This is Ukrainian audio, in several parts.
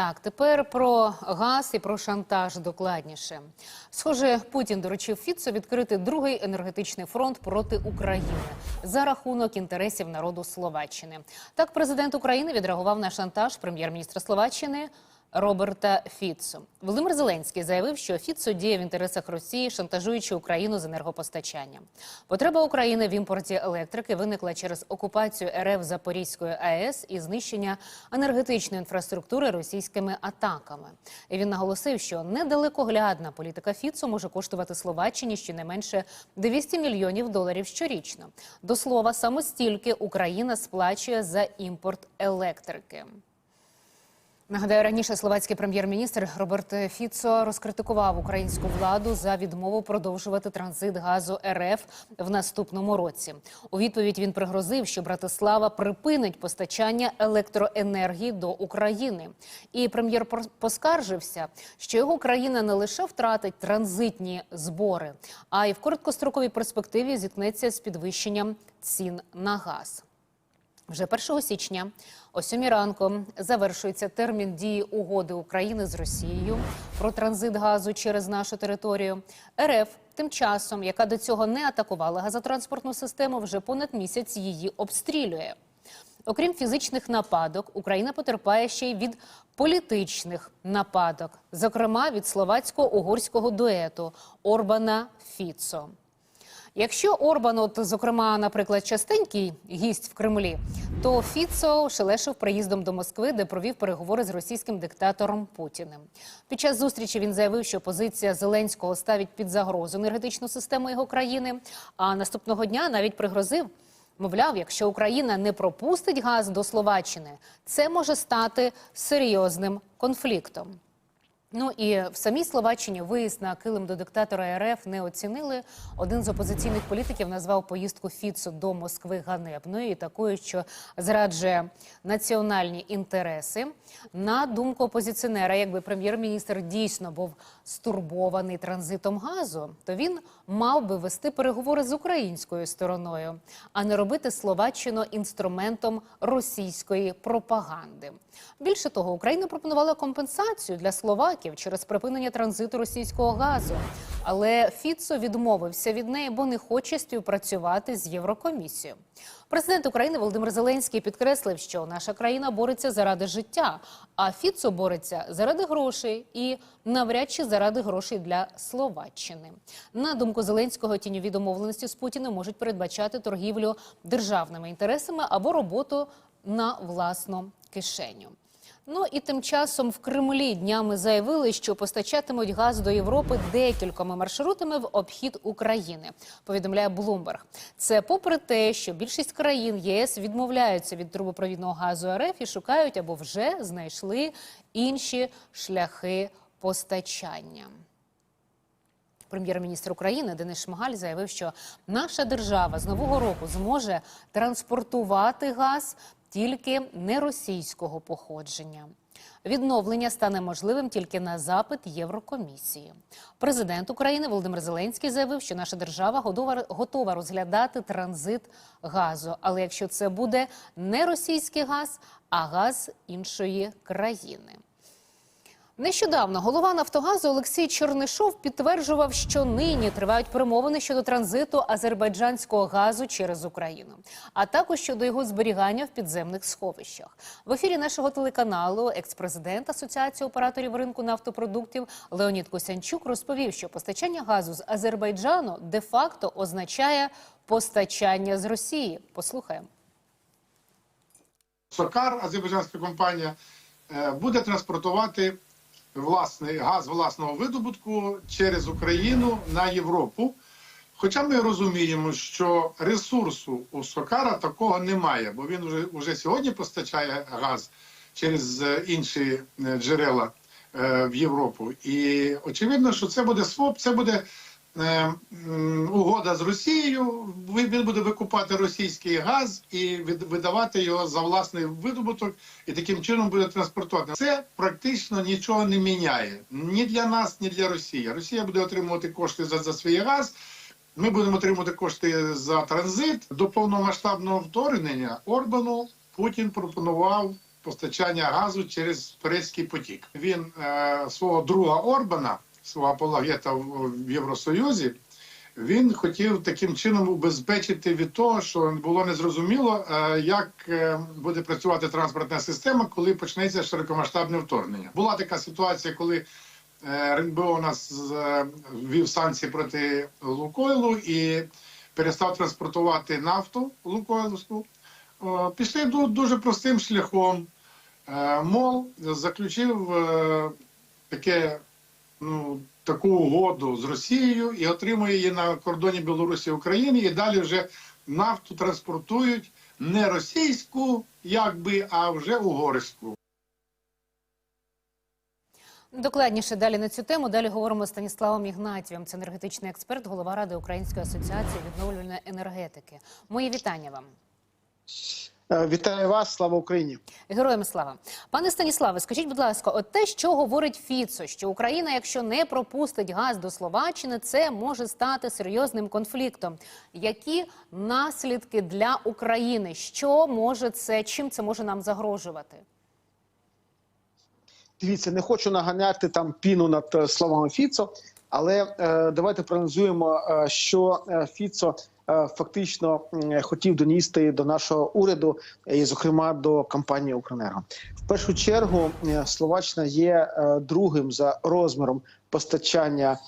Так, тепер про газ і про шантаж докладніше. Схоже, Путін доручив Фіцо відкрити другий енергетичний фронт проти України за рахунок інтересів народу Словаччини. Так, президент України відреагував на шантаж прем'єр-міністра Словаччини. Роберта Фіцо Володимир Зеленський заявив, що Фіцо діє в інтересах Росії, шантажуючи Україну з енергопостачанням. Потреба України в імпорті електрики виникла через окупацію РФ Запорізької АЕС і знищення енергетичної інфраструктури російськими атаками. І він наголосив, що недалекоглядна політика Фіцо може коштувати Словаччині щонайменше 200 мільйонів доларів щорічно. До слова, саме стільки Україна сплачує за імпорт електрики. Нагадаю, раніше словацький прем'єр-міністр Роберт Фіцо розкритикував українську владу за відмову продовжувати транзит газу РФ в наступному році. У відповідь він пригрозив, що Братислава припинить постачання електроенергії до України. І прем'єр поскаржився, що його країна не лише втратить транзитні збори, а й в короткостроковій перспективі зіткнеться з підвищенням цін на газ. Вже 1 січня о 7 ранку завершується термін дії угоди України з Росією про транзит газу через нашу територію. РФ тим часом, яка до цього не атакувала газотранспортну систему, вже понад місяць її обстрілює. Окрім фізичних нападок, Україна потерпає ще й від політичних нападок, зокрема від словацько-угорського дуету Орбана Фіцо. Якщо Орбан, от зокрема, наприклад, частенький гість в Кремлі, то Фіцо шелешив приїздом до Москви, де провів переговори з російським диктатором Путіним. Під час зустрічі він заявив, що позиція Зеленського ставить під загрозу енергетичну систему його країни. А наступного дня навіть пригрозив. Мовляв, якщо Україна не пропустить газ до Словаччини, це може стати серйозним конфліктом. Ну і в самій Словаччині виїзд на килим до диктатора РФ не оцінили. Один з опозиційних політиків назвав поїздку Фіцу до Москви ганебною і такою, що зраджує національні інтереси. На думку опозиціонера, якби прем'єр-міністр дійсно був стурбований транзитом газу, то він мав би вести переговори з українською стороною, а не робити Словаччину інструментом російської пропаганди. Більше того, Україна пропонувала компенсацію для словаків через припинення транзиту російського газу. Але Фіцо відмовився від неї, бо не хоче співпрацювати з Єврокомісією. Президент України Володимир Зеленський підкреслив, що наша країна бореться заради життя, а Фіцо бореться заради грошей і навряд чи заради грошей для Словаччини. На думку Зеленського, тіньові домовленості з Путіним можуть передбачати торгівлю державними інтересами або роботу на власну кишеню. Ну і тим часом в Кремлі днями заявили, що постачатимуть газ до Європи декількома маршрутами в обхід України. Повідомляє Блумберг. Це попри те, що більшість країн ЄС відмовляються від трубопровідного газу РФ і шукають або вже знайшли інші шляхи постачання. Прем'єр-міністр України Денис Шмигаль заявив, що наша держава з нового року зможе транспортувати газ тільки не російського походження. Відновлення стане можливим тільки на запит Єврокомісії. Президент України Володимир Зеленський заявив, що наша держава готова, розглядати транзит газу. Але якщо це буде не російський газ, а газ іншої країни. Нещодавно голова Нафтогазу Олексій Чернишов підтверджував, що нині тривають перемовини щодо транзиту азербайджанського газу через Україну, а також щодо його зберігання в підземних сховищах. В ефірі нашого телеканалу екс-президент Асоціації операторів ринку нафтопродуктів Леонід Косянчук розповів, що постачання газу з Азербайджану де-факто означає постачання з Росії. Послухаємо. Сокар, азербайджанська компанія, е, буде транспортувати власний газ власного видобутку через Україну на Європу. Хоча ми розуміємо, що ресурсу у Сокара такого немає, бо він вже, вже сьогодні постачає газ через е, інші е, джерела е, в Європу. І очевидно, що це буде СВОП, це буде угода з Росією. Він буде викупати російський газ і видавати його за власний видобуток, і таким чином буде транспортувати. Це практично нічого не міняє ні для нас, ні для Росії. Росія буде отримувати кошти за, за свій газ. Ми будемо отримувати кошти за транзит. До повномасштабного вторгнення Орбану Путін пропонував постачання газу через турецький потік. Він е, свого друга Орбана, свого апологета в, Євросоюзі, він хотів таким чином убезпечити від того, що було незрозуміло, е, як е, буде працювати транспортна система, коли почнеться широкомасштабне вторгнення. Була така ситуація, коли е, РНБО у нас ввів санкції проти Лукойлу і перестав транспортувати нафту Лукойловську. Пішли дуже простим шляхом. МОЛ заключив таке, ну, таку угоду з Росією і отримує її на кордоні Білорусі України. І далі вже нафту транспортують не російську, якби, а вже угорську. Докладніше далі на цю тему. Далі говоримо з Станіславом Ігнатієм. Це енергетичний експерт, голова ради Української асоціації відновлювальної енергетики. Мої вітання вам. Е, Вітаю вас, слава Україні. Героям слава, пане Станіславе, скажіть, будь ласка, от те, що говорить Фіцо, що Україна, якщо не пропустить газ до Словаччини, це може стати серйозним конфліктом. Які наслідки для України? Що може це? Чим це може нам загрожувати? Дивіться, не хочу наганяти там піну над е, словами Фіцо, але е, давайте проаналізуємо, е, що Фіцо фактично хотів доністи до нашого уряду, е, і, зокрема, до компанії Укренерго. В першу чергу е, Словаччина є е, другим за розміром постачання.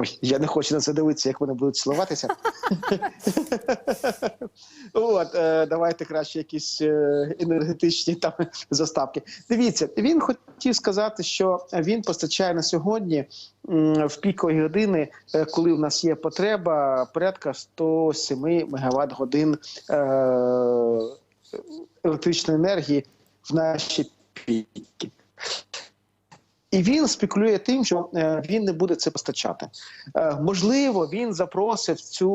Ой, я не хочу на це дивитися, як вони будуть цілуватися. От е, давайте краще якісь е, енергетичні там заставки. Дивіться, він хотів сказати, що він постачає на сьогодні в пікові години, е, коли в нас є потреба, порядка 107 мегаватт годин електричної енергії в наші піки. І він спекулює тим, що е, він не буде це постачати. Е, можливо, він запросив цю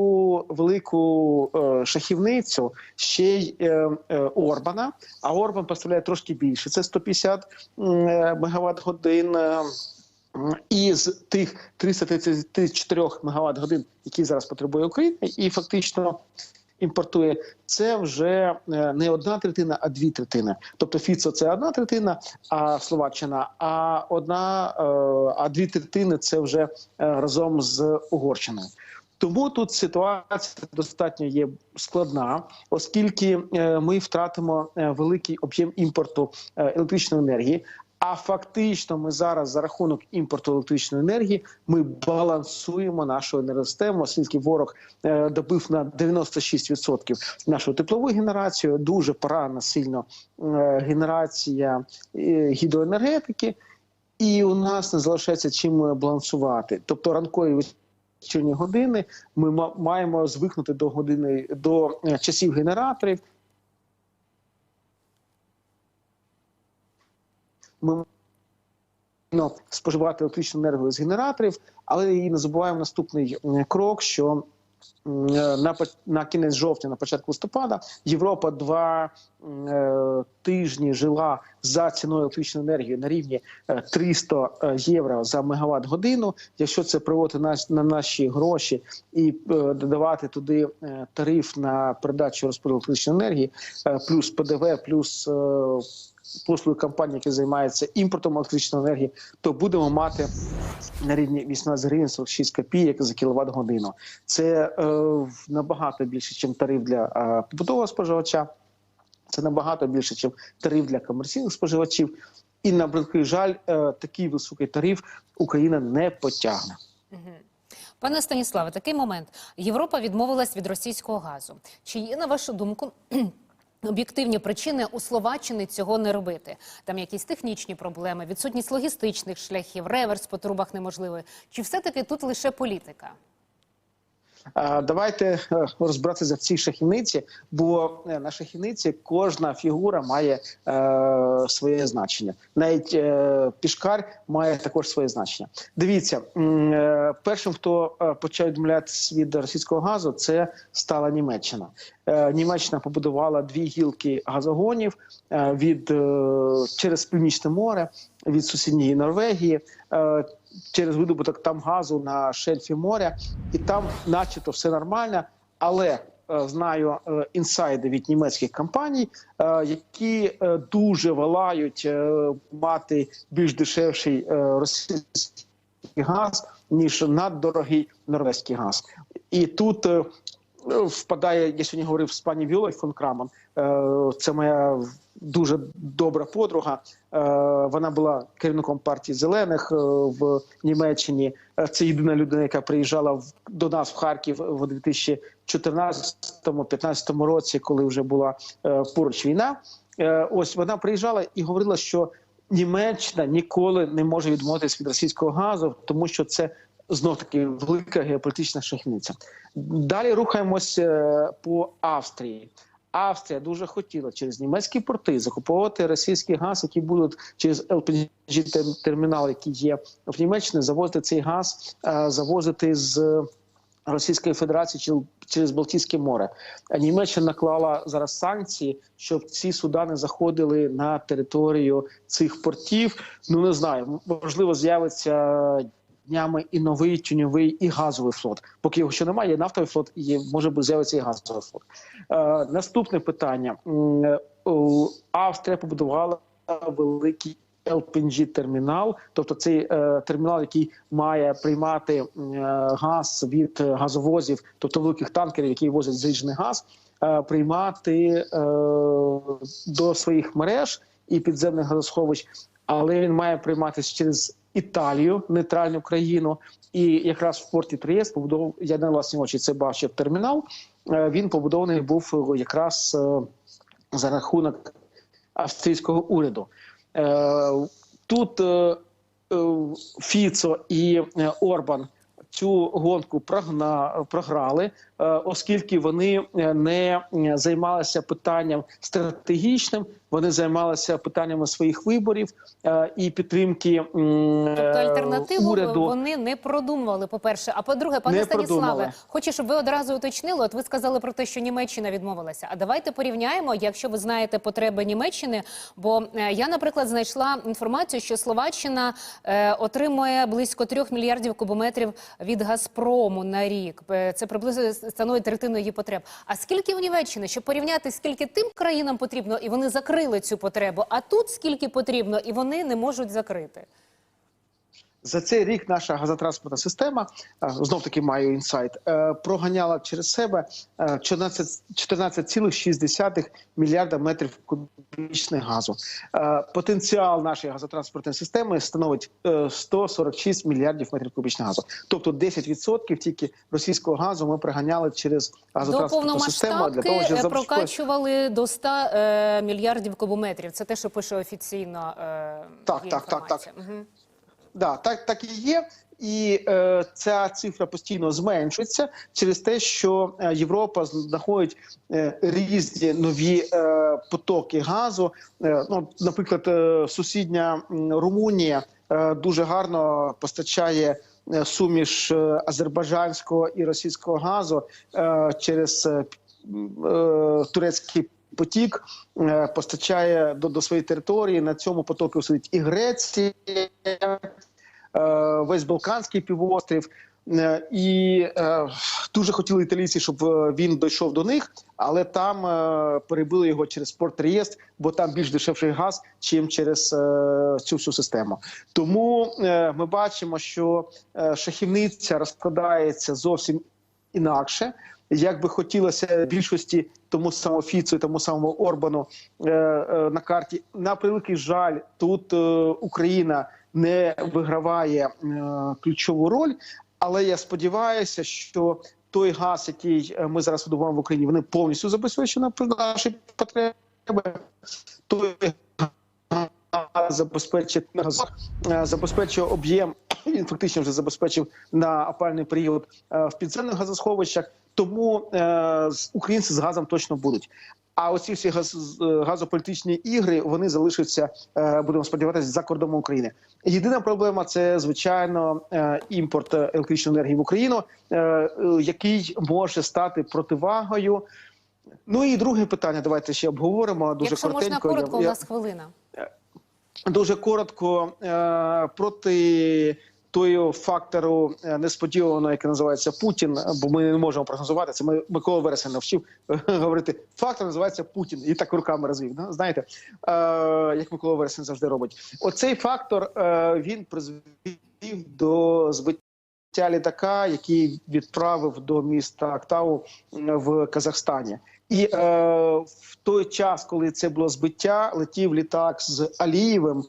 велику е, шахівницю ще й Орбана. А Орбан поставляє трошки більше. Це 150 м, мегаватт годин. Із тих 334 мегаватт годин, які зараз потребує Україна, і фактично імпортує, це вже е, не одна третина, а дві третини. Тобто Фіцо це одна третина, а Словаччина, а одна, е, а дві третини це вже е, разом з Угорщиною. Тому тут ситуація достатньо є складна, оскільки ми втратимо великий об'єм імпорту електричної енергії. А фактично, ми зараз за рахунок імпорту електричної енергії ми балансуємо нашу енергосистему, оскільки ворог е, добив на 96% нашу теплову генерацію. Дуже порана сильно е, генерація е, гідроенергетики, і у нас не залишається чим балансувати. Тобто ранкові вечірні години ми ма- маємо звикнути до години до часів генераторів. Ми ну, споживати електричну енергію з генераторів, але і не забуваємо наступний крок, що е, на, на кінець жовтня, на початку листопада, Європа два е, тижні жила за ціною електричної енергії на рівні е, 300 е, євро за мегаватт годину. Якщо це приводити на, на наші гроші і е, додавати туди е, тариф на передачу розподіл електричної енергії, е, плюс ПДВ, плюс е, послуги компанії, які займаються імпортом електричної енергії, то будемо мати на рівні 18 гривень 46 копійок за кіловат годину. Це е, набагато більше, ніж тариф для е, побутового споживача. Це набагато більше, ніж тариф для комерційних споживачів. І на превеликий жаль, е, такий високий тариф Україна не потягне. Пане Станіславе, такий момент. Європа відмовилась від російського газу. Чи є, на вашу думку, об'єктивні причини у Словаччини цього не робити? Там якісь технічні проблеми, відсутність логістичних шляхів, реверс по трубах неможливий. Чи все-таки тут лише політика? Давайте е, розбиратися в цій шахівниці, бо е, на шахівниці кожна фігура має е, своє значення. Навіть е, пішкар має також своє значення. Дивіться, е, першим, хто е, почав відмовлятися від російського газу, це стала Німеччина. Е, Німеччина побудувала дві гілки газогонів е, від е, через Північне море від сусідньої Норвегії. е, Через видобуток там газу на шельфі моря, і там, начебто, все нормально. Але е, знаю е, інсайди від німецьких компаній, е, які дуже волають мати більш дешевший російський газ ніж наддорогий норвезький газ. І тут впадає, я сьогодні говорив з пані Віолою фон Крамон. е, Це моя дуже добра подруга. Е, Вона була керівником партії зелених е, в Німеччині. Це єдина людина, яка приїжджала до нас в Харків в 2014-2015 році, коли вже була поруч війна. Ось вона приїжджала і говорила, що Німеччина ніколи не може відмовитись від російського газу, тому що це знов таки велика геополітична шахниця. Далі рухаємось е, по Австрії. Австрія дуже хотіла через німецькі порти закуповувати російський газ, які будуть через lpg термінал, який є в Німеччині, завозити цей газ, е, завозити з Російської Федерації через Балтійське море. Німеччина наклала зараз санкції, щоб ці суда не заходили на територію цих портів. Ну не знаю, можливо, з'явиться днями і новий тюньовий і газовий флот. Поки його ще немає, є нафтовий флот, і є, може бути з'явиться і газовий флот. Е, наступне питання: е, Австрія побудувала великий. lpg термінал, тобто цей е, термінал, який має приймати е, газ від газовозів, тобто великих танкерів, які возять зріджений газ, е, приймати е, до своїх мереж і підземних газосховищ, але він має прийматися через Італію, нейтральну країну, і якраз в порті Трієст побудов я на власні очі це бачив термінал. Е, Він побудований був е, якраз е, за рахунок австрійського уряду. Тут Фіцо і Орбан цю гонку програли, оскільки вони не займалися питанням стратегічним, вони займалися питаннями своїх виборів е, і підтримки Тобто е, альтернативу уряду. вони не продумували. По перше, а по-друге, пане Не Станіславе, продумали. хочу, щоб ви одразу уточнили. От ви сказали про те, що Німеччина відмовилася. А давайте порівняємо, якщо ви знаєте потреби Німеччини. Бо е, я, наприклад, знайшла інформацію, що Словаччина отримує близько трьох мільярдів кубометрів від Газпрому на рік. Це приблизно становить третину її потреб. А скільки в Німеччині, щоб порівняти, скільки тим країнам потрібно, і вони закрили цю потребу, а тут скільки потрібно, і вони не можуть закрити. За цей рік наша газотранспортна система знов таки маю інсайт. е, Проганяла через себе е, 14 14,6 мільярда метрів кубічних газу. Е, Потенціал нашої газотранспортної системи становить е, 146 мільярдів метрів кубічних газу. Тобто 10% тільки російського газу ми проганяли через газотранспортну систему для того, щоб е, прокачували до 100 е, мільярдів кубометрів. Це те, що пише офіційно. Е, Так, є так, так, інформація. Мгм. Да, так, так і є. І е, ця цифра постійно зменшується через те, що е, Європа знаходить е, різні нові е, потоки газу. Е, ну, наприклад, е, сусідня Румунія е, дуже гарно постачає е, суміш е, азербайджанського і російського газу е, через е, турецький потік, е, постачає до, до своєї території. На цьому потоку сидить і Греція, е, весь Балканський півострів. Е, І е, дуже хотіли італійці, щоб він дійшов до них, але там е, перебили його через порт Трієст, бо там більш дешевший газ, чим через е, цю всю систему. Тому е, ми бачимо, що шахівниця розкладається зовсім інакше. Як би хотілося більшості тому самому Фіцу тому самому Орбану е, е, на карті, на превеликий жаль, тут е, Україна не виграває е, ключову роль. Але я сподіваюся, що той газ, який е, ми зараз видобуваємо в Україні, вони повністю забезпечені на наші потреби. Той газ забезпечить е, забезпечує об'єм. Він фактично вже забезпечив на опальний період е, в підземних газосховищах. Тому е, українці з газом точно будуть. А оці всі газ, газополітичні ігри вони залишаться, е, будемо сподіватися, за кордоном України. Єдина проблема це звичайно е, імпорт електричної енергії в Україну, е, який може стати противагою. Ну і друге питання. Давайте ще обговоримо дуже Якщо можна коротенько. коротко, у нас хвилина. Дуже коротко проти той фактору е, несподівано, який називається Путін, бо ми не можемо прогнозувати це. Ми Микола Вересень навчив говорити. Фактор називається Путін, і так руками розвів. Да? Знаєте, е, як Микола Вересень завжди робить. Оцей фактор е, він призвів до збиття літака, який відправив до міста Актау в Казахстані. І е, в той час, коли це було збиття, летів літак з Алієвим, е,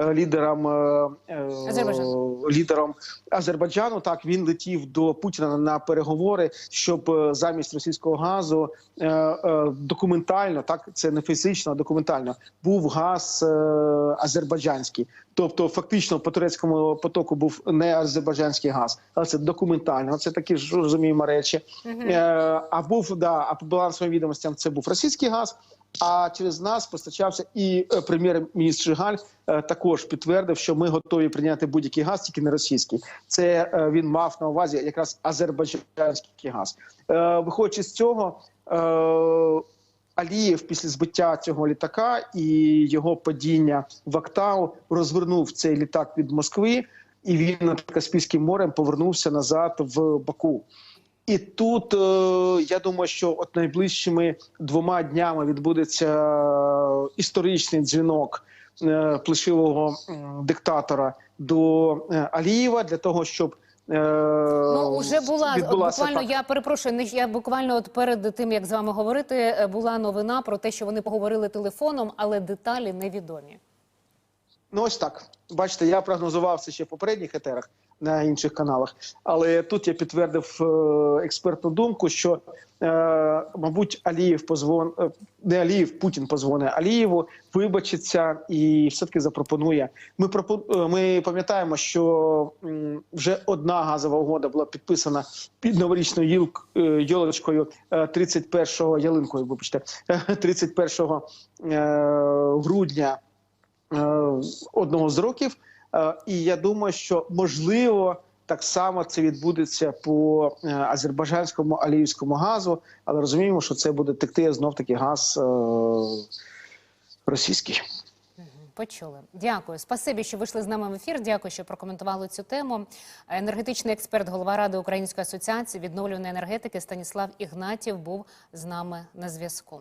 лідером е, е, Азербайджану. лідером Азербайджану. Так він летів до Путіна на переговори, щоб е, замість російського газу документально, так це не фізично, а документально був газ азербайджанський. Тобто, фактично, по турецькому потоку був не азербайджанський газ, але це документально. Це такі ж розуміємо речі. Е, а був да, а по балансовим відомостям це був російський газ. А через нас постачався і е, прем'єр-міністр Жигаль е, також підтвердив, що ми готові прийняти будь-який газ, тільки не російський. Це е, він мав на увазі якраз азербайджанський газ. Виходячи з цього, Алієв після збиття цього літака і його падіння в Актау розвернув цей літак від Москви, і він над Каспійським морем повернувся назад в Баку. І тут е, я думаю, що от найближчими двома днями відбудеться е, історичний дзвінок е, плешивого диктатора до Алієва для того, щоб Ну, уже була от буквально. так. Я перепрошую, не я буквально от перед тим як з вами говорити, була новина про те, що вони поговорили телефоном, але деталі невідомі. Ну ось так. Бачите, я прогнозував це ще в попередніх етерах на інших каналах, але тут я підтвердив е, експертну думку, що е, мабуть Алієв позвон е, не Алієв, Путін позвонить Алієву, вибачиться і все таки запропонує. Ми ми пам'ятаємо, що вже одна газова угода була підписана під новорічною йолочкою е, 31-го ялинкою. Вибачте, 31 е, грудня одного з років. Е, І я думаю, що можливо так само це відбудеться по е, азербайджанському аліївському газу, але розуміємо, що це буде текти знов таки газ е, російський. Почули. Дякую. Спасибі, що вийшли з нами в ефір. Дякую, що прокоментували цю тему. Енергетичний експерт, голова ради Української асоціації відновлюваної енергетики Станіслав Ігнатів був з нами на зв'язку.